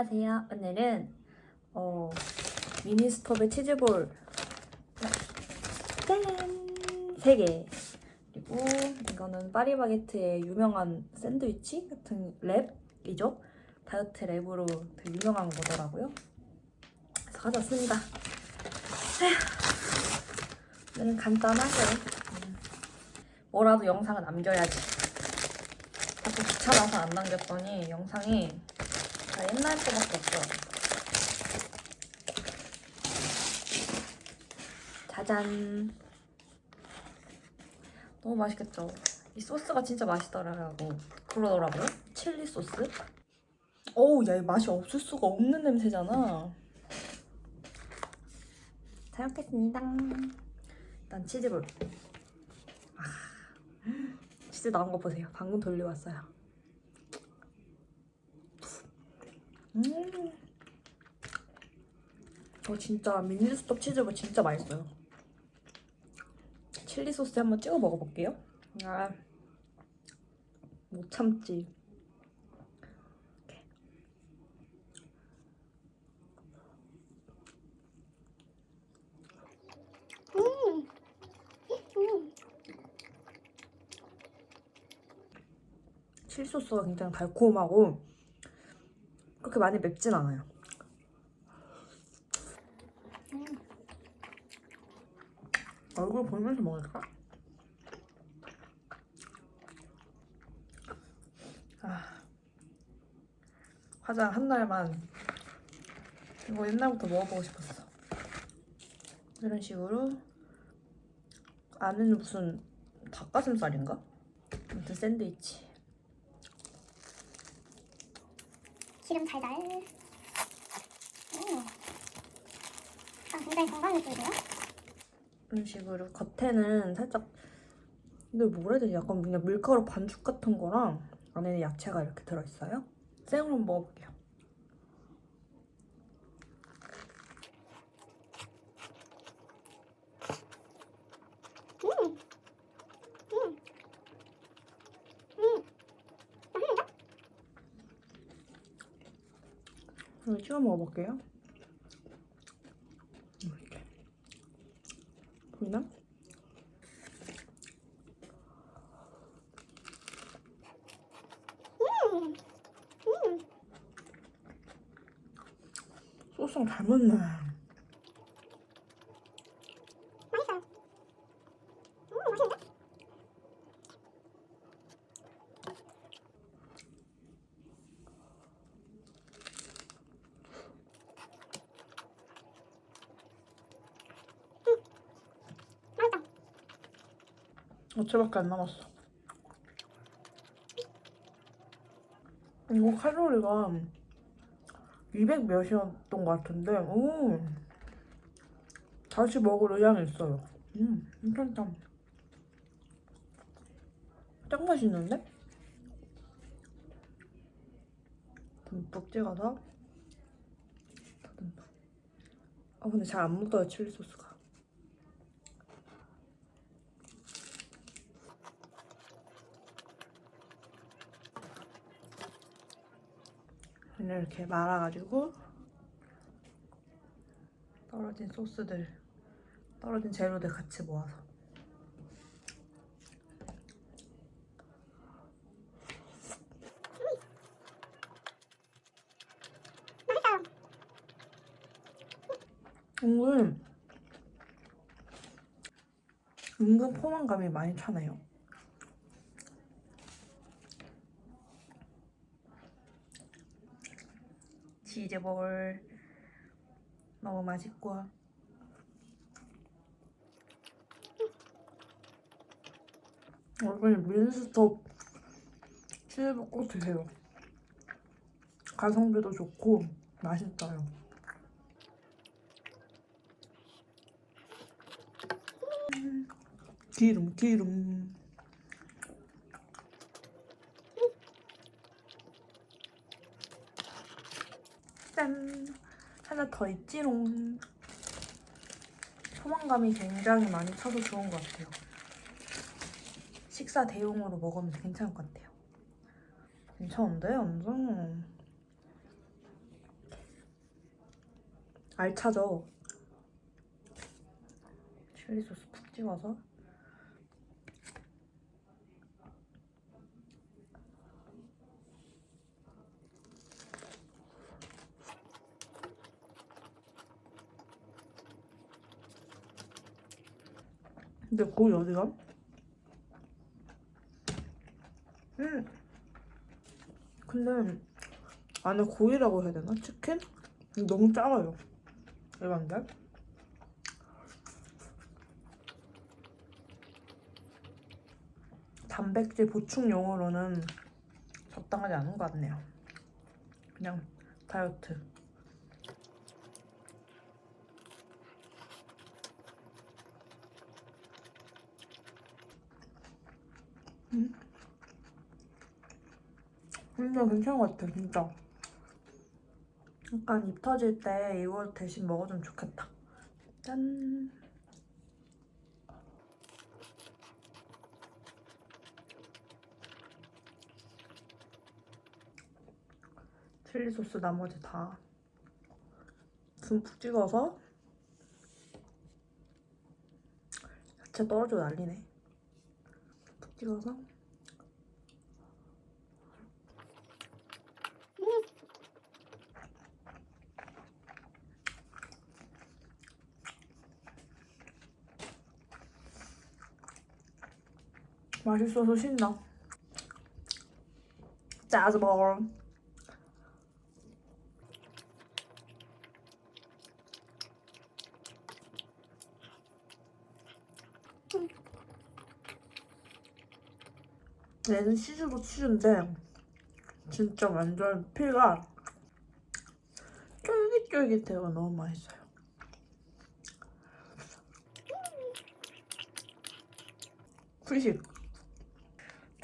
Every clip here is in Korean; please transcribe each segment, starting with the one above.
안녕하세요. 오늘은 어, 미니스톱의 치즈볼 짠! 3개 그리고 이거는 파리바게트의 유명한 샌드위치 같은 랩이죠. 다이어트 랩으로 되게 유명한 거더라고요. 그래서 가져왔습니다. 오늘은 간단하게 음, 뭐라도 영상을 남겨야지. 자꾸 귀찮아서 안 남겼더니 영상이 다 옛날 거밖에 없어요. 짜잔. 너무 맛있겠죠? 이 소스가 진짜 맛있더라고. 그러더라고요. 칠리 소스. 어우, 야, 이 맛이 없을 수가 없는 냄새잖아. 잘 먹겠습니다. 일단 치즈볼. 아, 치즈 나온 거 보세요. 방금 돌려왔어요. 음. 저 진짜 미니스톱 치즈볼 진짜 맛있어요. 칠리 소스 한번 찍어 먹어볼게요. 아, 못 참지. 칠리 소스가 굉장히 달콤하고 그렇게 많이 맵진 않아요. 얼굴 보면서 먹을까? 아, 화장 한 날만 이거 옛날부터 먹어보고 싶었어. 이런 식으로 안에는 무슨 닭가슴살인가? 아무튼 샌드위치. 기름 달달. 오. 아, 굉장히 건강해 보이고요. 이런 식으로 겉에는 살짝 근데 뭐라 해야 되지? 약간 그냥 밀가루 반죽 같은 거랑 안에는 야채가 이렇게 들어있어요. 생으로 먹어볼게요. 음. 음. 음. 맛있는데? 이거 찍어 먹어볼게요. 이렇게 보이나? 음. 음. 소스랑 잘 맞네. 맛있어요. 음, 맛있는데? 음. 맛있다. 어째밖에 안 남았어. 이거 칼로리가 200 몇이었던 것 같은데, 오, 다시 먹을 의향이 있어요. 음, 괜찮다. 짱 맛있는데? 듬뿍 찍어서 듬뿍. 아 근데 잘 안 묻어요 칠리 소스가. 그냥 이렇게 말아가지고 떨어진 소스들, 떨어진 재료들 같이 모아서. 은근 은근 포만감이 많이 차네요. 치즈 볼 너무 맛있고 여러분 민스톱 치즈볼 꼭 드세요. 가성비도 좋고 맛있어요. 기름 기름 짠. 하나 더 있지롱. 포만감이 굉장히 많이 차서 좋은 것 같아요. 식사 대용으로 먹으면 괜찮을 것 같아요. 괜찮은데 완전. 알차죠? 칠리 소스 푹 찍어서 근데 고기 어디가? 음. 근데 안에 고기라고 해야 되나? 치킨? 너무 작아요. 일반데? 단백질 보충용으로는 적당하지 않은 것 같네요. 그냥 다이어트. 음. 진짜 괜찮은 것 같아, 진짜. 약간 입 터질 때 이거 대신 먹어주면 좋겠다. 짠. 칠리 소스 나머지 다 듬뿍 찍어서 야채 떨어져 난리네. 푹 찍어서 맛 있어서 신나. 짜즈볼. 얘는 치즈도 치즈인데 진짜 완전 피가 쫄깃쫄깃해요. 너무 맛있어요. 후식.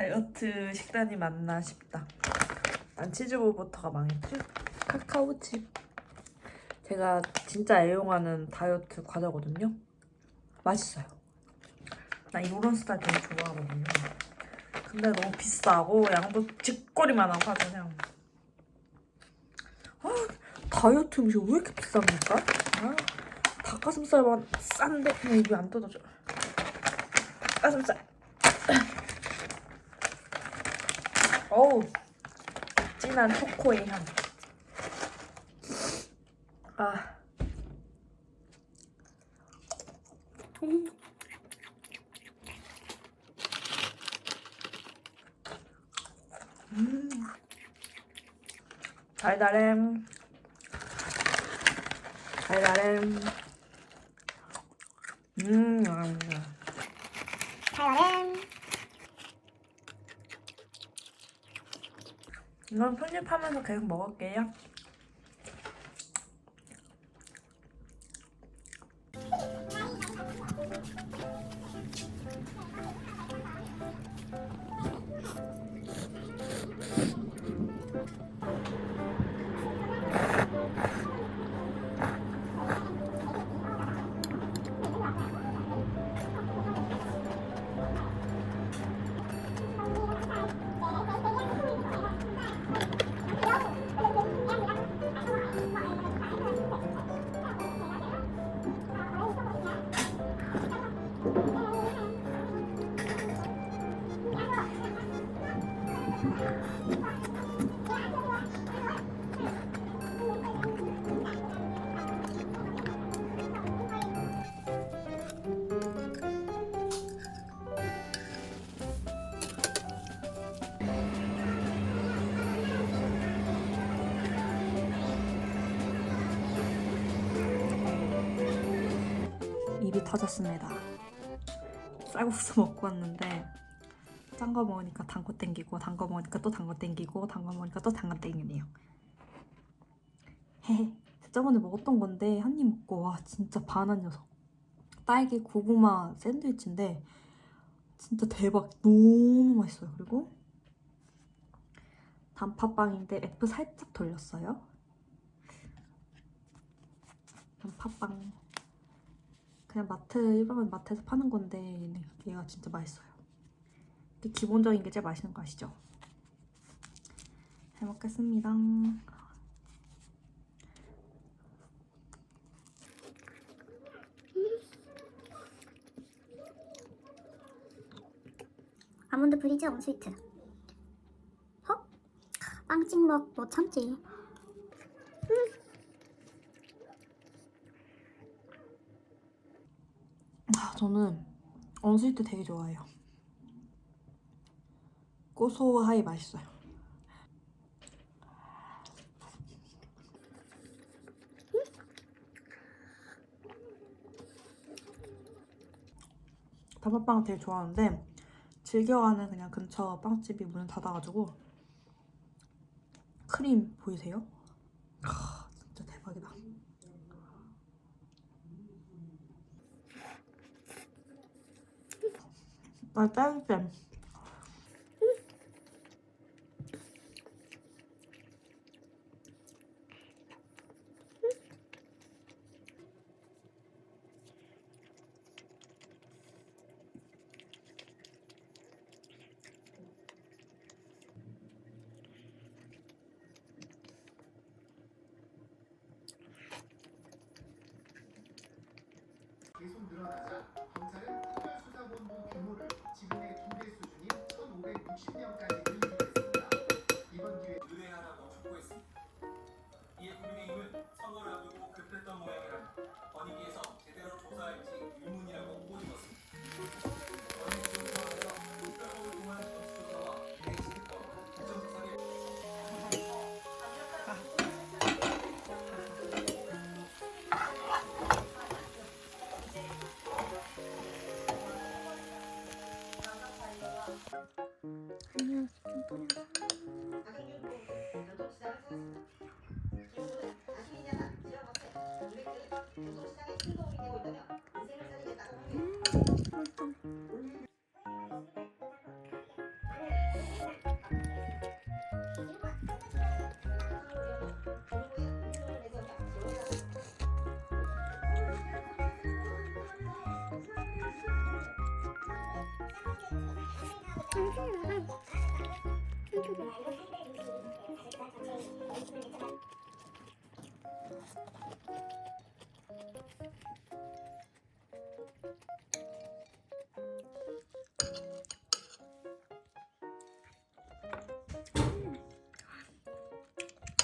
다이어트 식단이 맞나 싶다. 난 치즈볼버터가 망했지? 카카오칩. 제가 진짜 애용하는 다이어트 과자거든요. 맛있어요. 나 이런 스타일 되게 좋아하거든요. 근데 너무 비싸고 양도 집거리만 하고 그냥. 아, 다이어트 음식 왜 이렇게 비쌉니까? 아, 닭가슴살만 싼데 그냥 입이 안 뜯어져. 닭가슴살. 어우 진한 초코의 향. 아. 음. 음. 달달햄. 음. 음. 다이어렘 이건 편집하면서 계속 먹을게요. 입이 터졌습니다. 쌀국수 먹고 왔는데 짠거 먹으니까 단 거 땡기고 단 거 먹으니까 또 단 거 땡기고 단 거 먹으니까 또 단 거 땡기네요. 헤헤. 저번에 먹었던 건데 한 입 먹고 와 진짜 반한 녀석. 딸기 고구마 샌드위치인데 진짜 대박 너무 맛있어요. 그리고 단팥빵인데 F 살짝 돌렸어요. 단팥빵 그냥 마트 일반 마트에서 파는 건데 얘가 진짜 맛있어요. 기본적인 게 제일 맛있는 거 아시죠? 잘 먹겠습니다. 아몬드 브리즈 언스위트. 헉? 어? 빵찍먹 못 참지 아, 저는 언스위트 되게 좋아해요 고소하이 맛있어요. 단팥빵 되게 좋아하는데 즐겨가는 그냥 근처 빵집이 문을 닫아가지고 크림 보이세요? 아, 진짜 대박이다. 나 딸기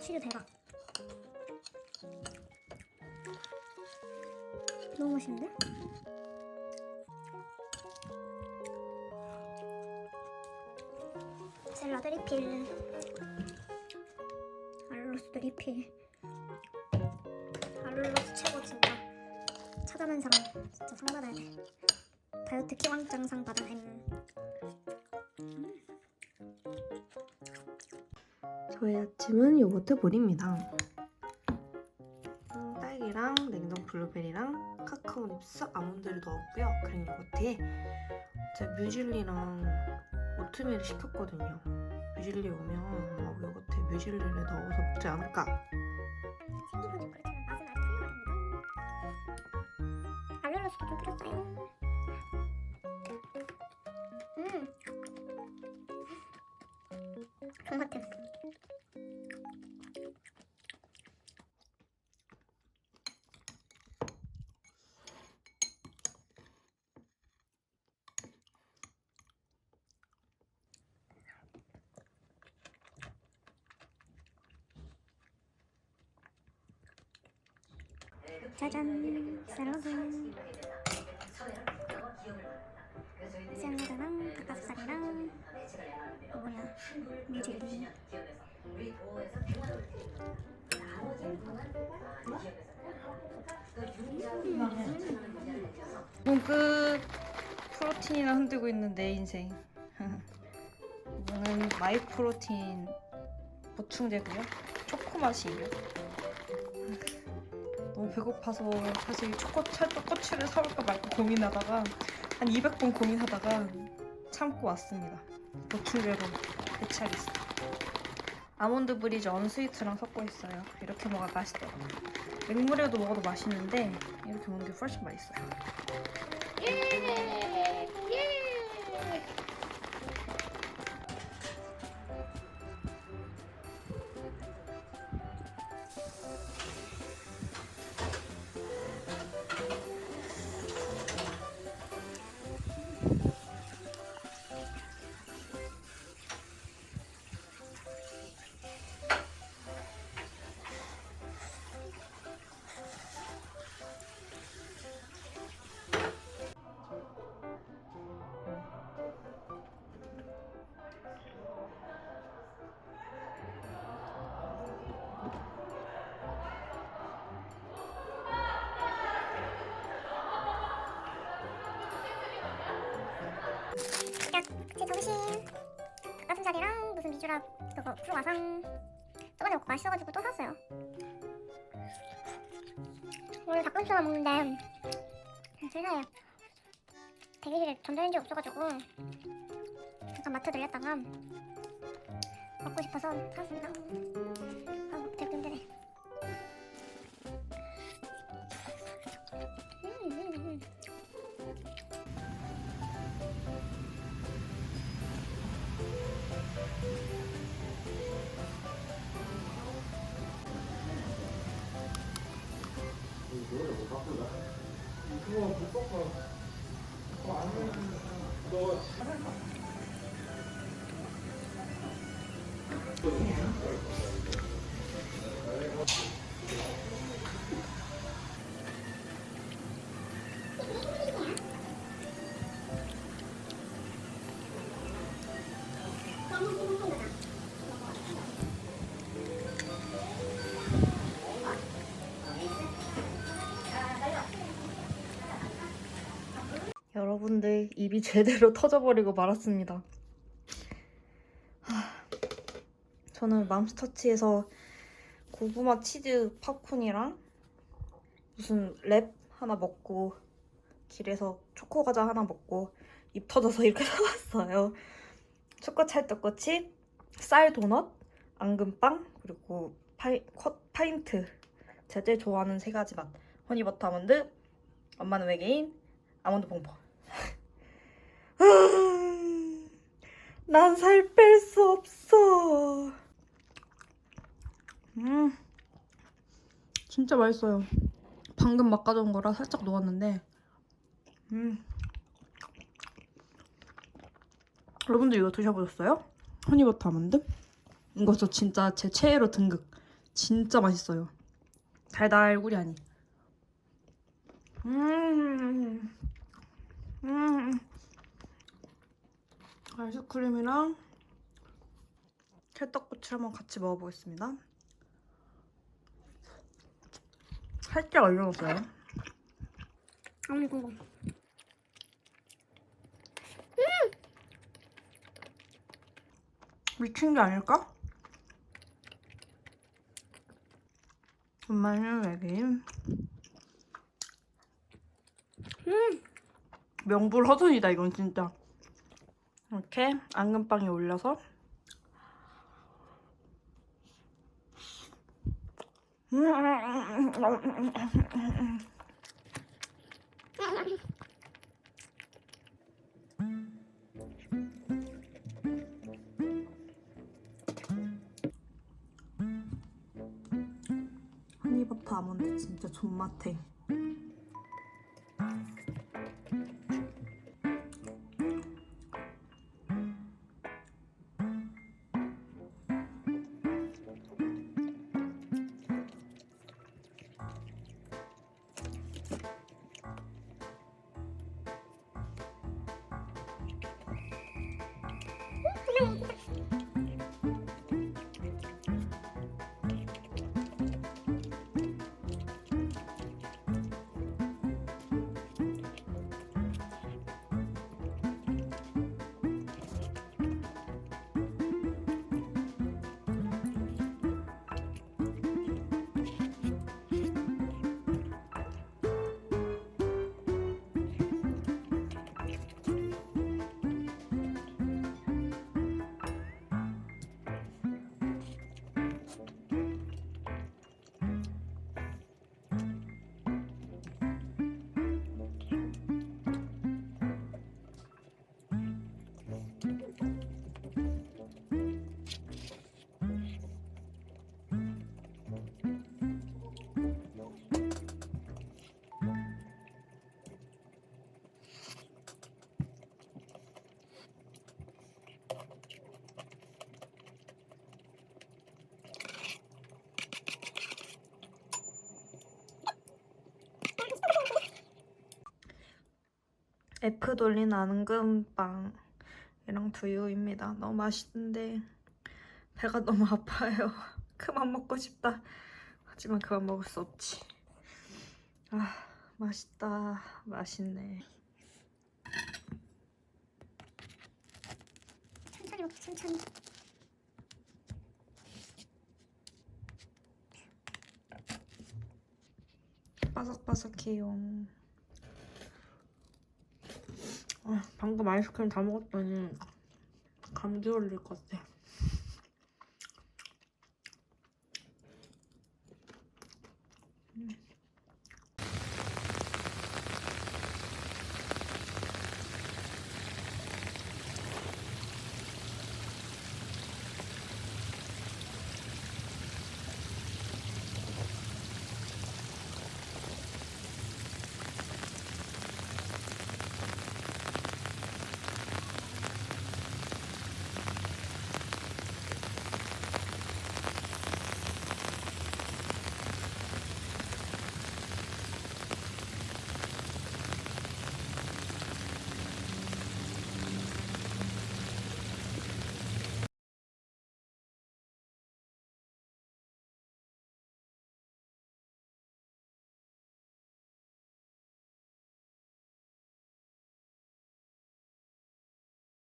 치즈 대박. 너무 맛있는데? 샐러드 리필. 알로스 리필. 알로스 최고 진짜. 찾아낸 사람 진짜 상 받아야 돼. 다이어트 키왕짱 상 받은 햄. 저의 아침은 요거트 볼입니다. 음, 딸기랑 냉동 블루베리랑 카카오 닙스 아몬드를 넣었고요. 그린 요거트에 제가 뮤즐리랑 오트밀을 시켰거든요. 뮤즐리 오면 아마 요거트에 뮤즐리를 넣어서 먹지 않을까. 생기면 좀 그렇지만 맛은 아주 훌륭합니다. 알룰로스도 좀 뿌렸어요. 음. 존맛템. 짜잔 샐러드 샐러드랑 닭가슴살이랑 뭐야 뮤즐리 끝. 프로틴이나 흔들고 있는 내 인생. 이거는 마이 프로틴 보충제고요. 초코 맛이에요. 너무 배고파서 사실 초코 찰떡꼬치를 사올까 말까 고민하다가 한 200번 고민하다가 참고 왔습니다. 보충제로 대체하겠습니다. 아몬드 브리즈 언스위트랑 섞고 있어요. 이렇게 먹어야 맛있더라고요. 맹물에도 먹어도 맛있는데 이렇게 먹는 게 훨씬 맛있어요. 미주라 그거 크루아상 저번에 먹고 맛있어가지고 또 샀어요. 원래 닭가슴살 먹는데 세상에 대기실에 전자레인지 없어가지고 잠깐 마트 들렸다가 먹고 싶어서 샀습니다 그거 못 꺾어. 그거 안 해. 너. 여러분들 입이 제대로 터져버리고 말았습니다. 하, 저는 맘스터치에서 고구마 치즈 팝콘이랑 무슨 랩 하나 먹고 길에서 초코 과자 하나 먹고 입 터져서 이렇게 사왔어요. 초코 찰떡꼬치, 쌀 도넛, 앙금빵 그리고 파이, 컷 파인트 제가 제일 좋아하는 세 가지 맛 허니버터 아몬드 엄마는 외계인 아몬드 퐁퐁 난 살 뺄 수 없어. 음. 진짜 맛있어요. 방금 막 가져온 거라 살짝 녹았는데. 음. 여러분들 이거 드셔보셨어요? 허니버터 아몬드? 이거 저 진짜 제 최애로 등극. 진짜 맛있어요. 달달구리 아니 음, 음. 아이스크림이랑 찰떡꼬치 한번 같이 먹어보겠습니다. 살짝 얼려놓았어요. 아이고 미친 게 아닐까? 엄마는 외계인. 음, 명불허전이다 이건 진짜. 이렇게 앙금빵에 올려서. 허니버터 아몬드 진짜 존맛해. don't question. F 돌린 앙금빵이랑 두유입니다. 너무 맛있는데 배가 너무 아파요. 그만 먹고 싶다. 하지만 그만 먹을 수 없지. 아 맛있다. 맛있네. 천천히 먹자 천천히 바삭바삭해요. 아, 방금 아이스크림 다 먹었더니 감기 걸릴 것 같아. 음.